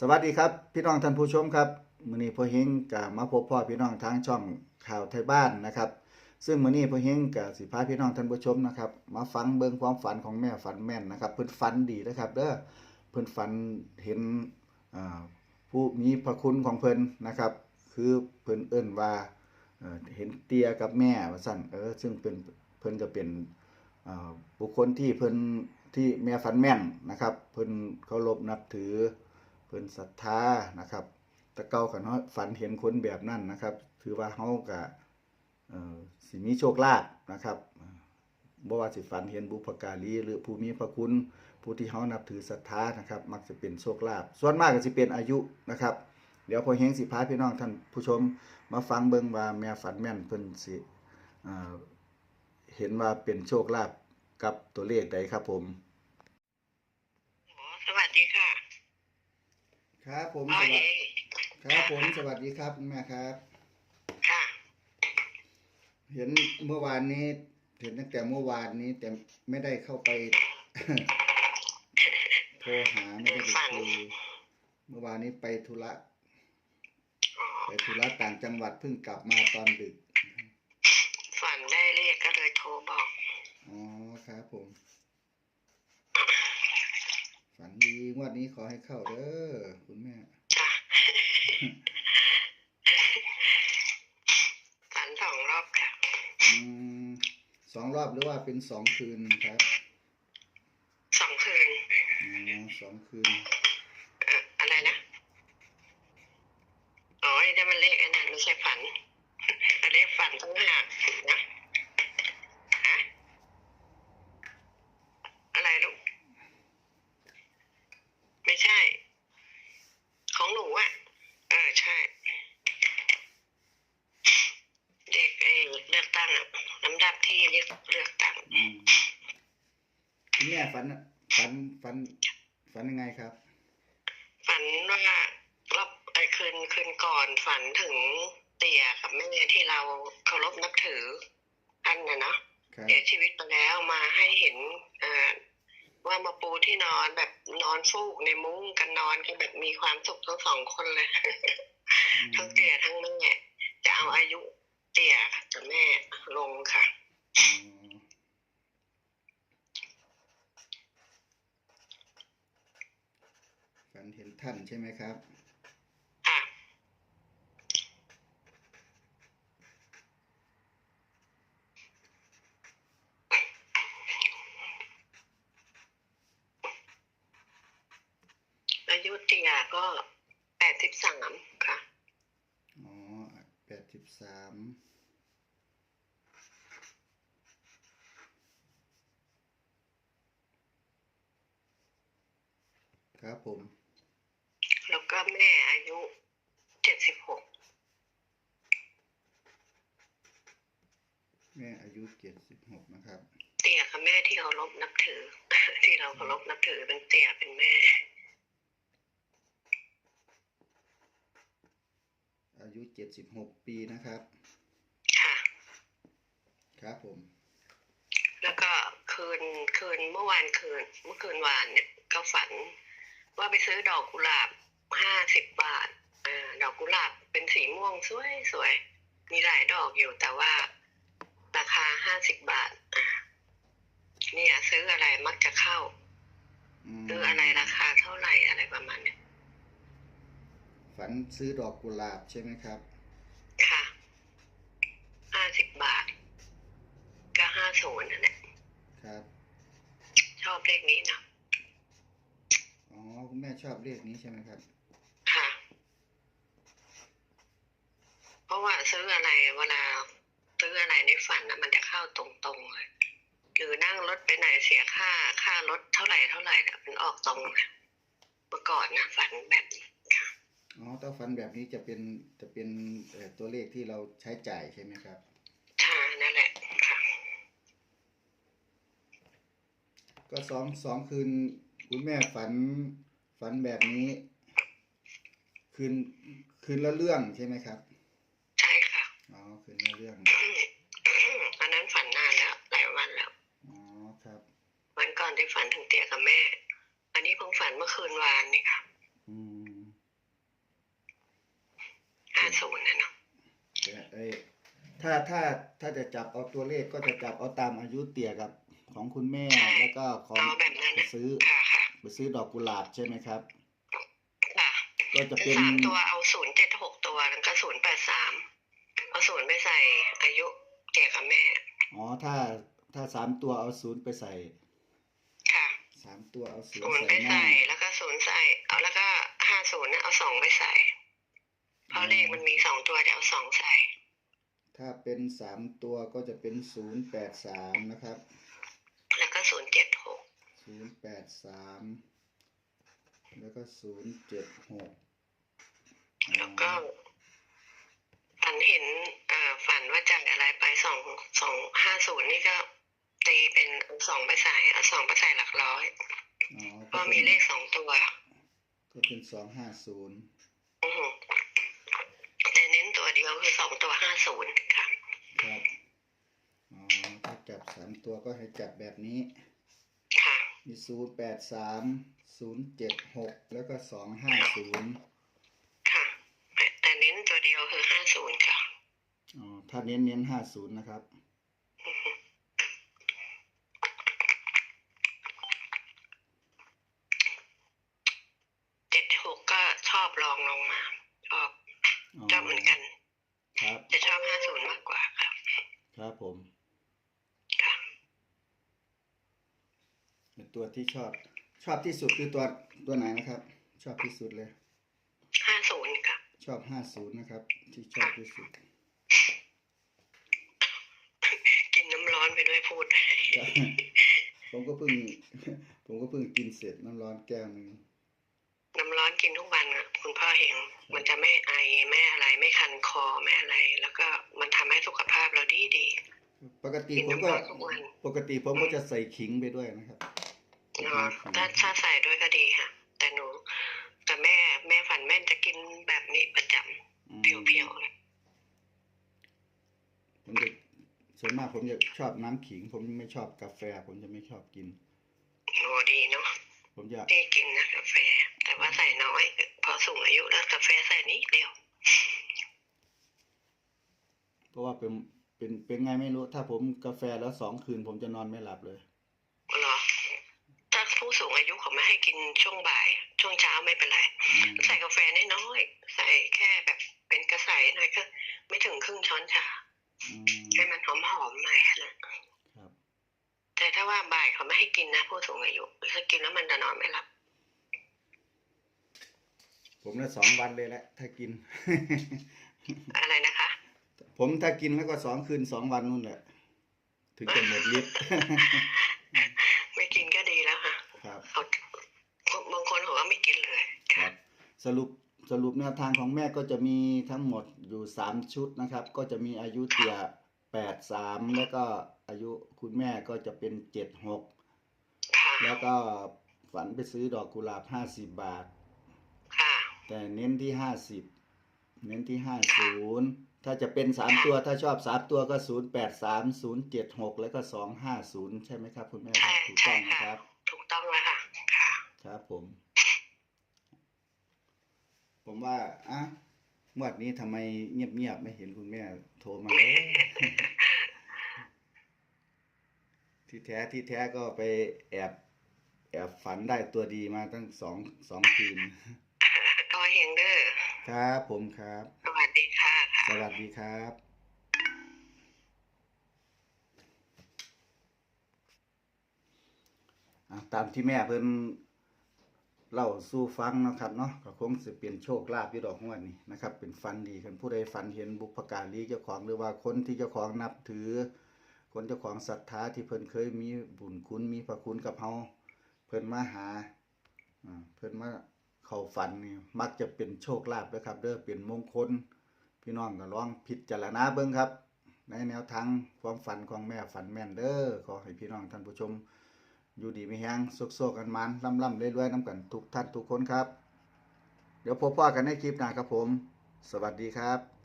สวัสดีครับพี่น้องท่านผู้ชมครับมื้อนี้พ่อเฮงก็มาพบพ่อพี่น้องทางช่องข่าวไทยบ้านนะครับ ซึ่งมื้อนี้พ่อเฮงก็สิพาพี่น้องท่านผู้ชมนะครับมาฟังเบิ่งความฝันของแม่ฝันแม่นนะครับ เพิ่นฝันดีนะครับเด้อเพิ่นฝันเห็นผู้มีพระคุณของเพิ่นนะครับ คือเพิ่นเอิ้นว่าเห็นเตียกับแม่ว่าซั่นเออซึ่งเป็นเพิ่นก็เป็นบุคคลที่เพิ่นที่แม่ฝันแม่นนะครับ เพิ่นเคารพนับถือ เพิ่นศรัทธานะครับต่เก่ากันเฮาะฝันเห็นคนแบบนั้นนะครับ ถือว่าเฮาก็เอ่อสิมีโชคลาภนะครับเอ่อบ่ว่าสิฝันเห็นบุพการีหรือผู้มีพระคุณผู้ที่เฮานับถือศรัทธานะครับ มักจะเป็นโชคลาภส่วนมากก็สิเป็นอายุนะครับ เดี๋ยวพอเฮงสิพาพี่น้องท่านผู้ชม มาฟังเบิ่งว่าแม่ฝันแม่นเพิ่นสิเอ่อเห็นว่าเป็นโชคลาภกับตัวเลขใดครับผม อ๋อสวัสดีค่ะ ครับผมอ๋อสวัสเอดีครับผมสวัสดีครับคุณแม่ครับ ค่ะ เห็นเมื่อวานนี้ เห็นตั้งแต่เมื่อวานนี้ แต่ไม่ได้เข้าไปโทรหาไม่ได้ไปคุยเมื่อวานนี้ไปธุระอ๋อไปธุระต่างจังหวัดเพิ่งกลับมาตอนดึก ฝันได้เรียกก็เลยโทรบอก อ๋อครับผม ฝันดี งวดนี้ขอให้เข้าเด้อคุณแม่จ้ะฝันสองรอบค่ะอืมสองรอบหรือว่าเป็นสองคืนครับสองคืน อ๋อสองคืน เอ่ออะไรนะ อ๋อไอ้นั่นมันเลขไอ้นั่นไม่ใช่ฝัน เลขฝันต้องหากนะฮะอะไรลูก ไม่ใช่ ของหนูอะ เออใช่ เด็กไอ้เลือกตั้งอะลำดับที่เรียกเลื อกตั้งอืมคุณแม่ฝันฝันฝันฝันยังไงครับ ฝันว่ารอบไอ้คืนคืนก่อนฝันถึงเตี่ยกับแม่ที่เราเคารพนับถืออันน่ะเนาะครับเสียชีวิตไปแล้วมาให้เห็นอ่าว่ามาปูที่นอนแบบนอนฟูกในมุ้งกันนอนกันแบบมีความสุขทั้งสองคนเลย ทั้งเตี่ยทั้งแม่จะเอาอายุเตี่ยกับแม่ลงค่ะอ๋อฝันเห็น ท่านใช่ไหมครับค่ะอายุเตียก็แปดสิบสามค่ะ อ๋อแปดสิบสามครับผมแล้ว ก็แม่อายุเจ็ดสิบหกแม่อายุเจ็ดสิบหกนะครับ เตียกับแม่ที่เคารพนับถือ ที่เราเคารพนับถือเป็นเตียเป็นแม่ อายุเจ็ดสิบหกปีนะครับ ค่ะ ครับผม แล้วก็คืนคืนเมื่อวานคืน เมื่อคืนวานเนี่ยก็ฝันว่าไปซื้อดอกกุหลาบ ห้าสิบบาทอ่าดอกกุหลาบเป็นสีม่วงสวยสวยมีหลายดอกอยู่แต่ว่า ราคาห้าสิบบาทอ่าเนี่ยซื้ออะไรมักจะเข้าอืมซื้ออะไรราคาเท่าไหร่อะไรประมาณเนี้ยฝันซื้อดอกกุหลาบใช่ไหมครับ ค่ะห้าสิบบาท ก็ห้าศูนย์นั่นแหละ ครับ ชอบเลขนี้นะ อ๋อ คุณแม่ ชอบเลขนี้ใช่ไหมครับ ค่ะ เพราะว่าซื้ออะไรเวลาซื้ออะไรในฝันนะมันจะเข้าตรงๆเลยหรือนั่งรถไปไหนเสียค่าค่ารถเท่าไหร่เท่าไหร่เนี่ยมันออกตรงเลยเมื่อก่อนนะฝันแบบนี้ค่ะอ๋อถ้าฝันแบบนี้จะเป็นจะเป็นเอ่อตัวเลขที่เราใช้จ่ายใช่ไหมครับค่ะนั่นแหละค่ะ ก็สองสองคืนคุณแม่ฝัน ฝันแบบนี้ คืนคืนละเรื่องใช่ไหมครับ ใช่ค่ะ อ๋อคืนละเรื่อง อันนั้นฝันนานแล้วหลายวันแล้ว อ๋อครับวันก่อนได้ฝันถึงเตี่ยกับแม่ อันนี้เพิ่งฝันเมื่อคืนวานนี่ค่ะ อืมห้าศูนย์นะเนาะเอ้ยถ้าถ้าถ้าจะจับเอาตัวเลขก็จะจับเอาตามอายุเตี่ยกับของคุณแม่แล้วก็ของซื้อค่ะ ไปซื้อดอกกุหลาบใช่ไหมครับ ค่ะก็จะเป็นสามตัวเอาศูนย์เจ็ดหกตัวแล้วก็ศูนย์แปดสามเอาศูนย์ไปใส่อายุเกี่ยกับแม่ อ๋อถ้าถ้าสามตัวเอาศูนย์ไปใส่ค่ะสามตัวเอาศูนศูย์นย์ใส่ไปหน้าใส่แล้วก็ศูนย์ใส่ เอาแล้วก็ห้าศูนย์เนี่ยเอาสองไปใส่ เพราะเลขมันมีสองตัวเดี๋ยวเอาสองใส่ ถ้าเป็นสามตัวก็จะเป็นศูนย์แปดสามนะครับ แล้วก็ศูนย์เจ็ดหก ศูนย์แปดสามแล้วก็ศูนย์เจ็ดหกแล้วก็ฝันเห็นเอ่อฝันว่าจ่ายอะไรไปสองสองห้าศูนย์นี่ก็ตีเป็นเอาสองไปใส่เอาสองไปใส่หลักร้อยอ๋อเพราะมีเลขสองตัว ก็เป็นสองห้าศูนย์อือหือแต่เน้นตัวเดียวคือสองตัวห้าศูนย์ค่ะ ครับ อ๋อถ้าจับสามตัวก็ให้จับแบบนี้ค่ะ มีศูนย์แปดสามศูนย์เจ็ดหกแล้วก็สองห้าศูนย์ค่ะ แต่เน้นตัวเดียวคือห้าศูนย์ค่ะ อ๋อ ถ้าเน้นเน้นห้าศูนย์นะครับอือหือเจ็ดหกก็ชอบลองลงมาชอบอ๋อชอบเหมือนกัน ครับ จะชอบห้าศูนย์มากกว่าค่ะ ครับผม ค่ะ ตัวที่ชอบ ชอบที่สุดคือตัวตัวไหนนะครับ ชอบที่สุดเลยห้าศูนย์ค่ะ ชอบห้าศูนย์นะครับ ที่ชอบที่สุด กินน้ำร้อนไปด้วยพูดครับผมก็เพิ่ง ผมก็เพิ่งกินเสร็จน้ำร้อนแก้วหนึ่งน้ำร้อนกินทุกวันอะคุณพ่อเห็นมันจะไม่ไอไม่อะไรไม่คันคอไม่อะไร แล้วก็มันทำให้สุขภาพเราดีดีปกติกินผมน้ำก็ร้อนทุกวันปกติผมก็จะใส่ขิงไปด้วยนะครับเนาะ ถ้าถ้าใส่ด้วยก็ดีค่ะ แต่หนู แต่แม่แม่ฝันแม่นจะกินแบบนี้ประจอืมำเพียวๆเลยผมจะส่วนมากผมจะชอบน้ำขิง ผมไม่ชอบกาแฟ ผมจะไม่ชอบกินโอ้ดีเนาะผมจะนี่กินนะกาแฟ แต่ว่าใส่น้อยพอสูงอายุแล้วกาแฟใส่นิดเดียวเพราะว่าเป็นเป็นเป็นไงไม่รู้ ถ้าผมกาแฟแล้วสองคืน ผมจะนอนไม่หลับเลยเหรอถ้า ผู้สูงอายุเขาไม่ให้กินช่วงบ่าย ช่วงเช้าไม่เป็นไรอืมใส่กาแฟน้อยๆใส่แค่แบบเป็นกระใสหน่อยก็ไม่ถึงครึ่งช้อนชาอืมให้มันหอมๆหน่อยนะครับแต่ถ้าว่าบ่ายเขาไม่ให้กินนะผู้สูงอายุถ้ากินแล้วมันจะนอนไม่หลับผมละสองวันเลยแหละถ้ากิน อะไรนะคะ ผมถ้ากินแล้วก็สองคืนสองวันนู่นแหละ ถึงจะหมดฤทธิ์ ไม่กินก็ดีแล้วค่ะ ครับ เขาบางคนเขาก็ไม่กินเลย ค ค่ะ รับ สรุปสรุปแนวทางของแม่ก็จะมีทั้งหมดอยู่สามชุดนะครับ ก็จะมีอายุเตี่ยแปดสามแล้วก็อายุคุณแม่ก็จะเป็นเจ็ดหกค่ะแล้วก็ฝันไปซื้อดอกกุหลาบห้าสิบบาทค่ะแต่เน้นที่ห้าสิบเน้นที่ห้าศูนย์ถ้าจะเป็นสามตัวถ้าชอบสามตัวก็ศูนย์แปดสามศูนย์เจ็ดหกแล้วก็สองห้าศูนย์ใช่ไหมครับ คุณแม่ครับใช่ถูกต้องนะใช่คค่ะรับ ถูกต้องแล้วค่ะค่ะครับผม ผมว่าอะงวดนี้ทำไมเงียบๆไม่เห็นคุณแม่โทรมาเลย ที่แท้ที่แท้ก็ไปแอบแอบฝันได้ตัวดีมาตั้งสองสองคืนก็เฮงเดอร์ครับผมครับ สวัสดีค่ะสวัสดีครับ อะตามที่แม่เพิ่น เล่าสู่ฟังนะครับเนาะก็คงสิเป็นโชคลาภอยู่ดอกงวดนี้นะครับ เป็นฟันดีคันผู้ใดฝันเห็นบุพการีเจ้าของหรือว่าคนที่เจ้าของนับถือ คนเจ้าของศรัทธาที่เพิ่นเคยมีบุญคุณมีพระคุณกับเฮาเพิ่นมาหาเพิ่นมาเข้าฝันนี่มักจะเป็นโชคลาภเด้อครับ เด้อเป็นมงคล พี่น้องก็ลองพิจารณาเบิ่งครับ ในแนวทางความฝันของแม่ฝันแม่นเด้อขอให้พี่น้องท่านผู้ชม อยู่ดีมีแฮงสุกๆกันมันล่ำๆรวยๆน้ำกันทุกท่านทุกคนครับ เดี๋ยวพบพ่อกันในคลิปหน้าครับผม สวัสดีครับ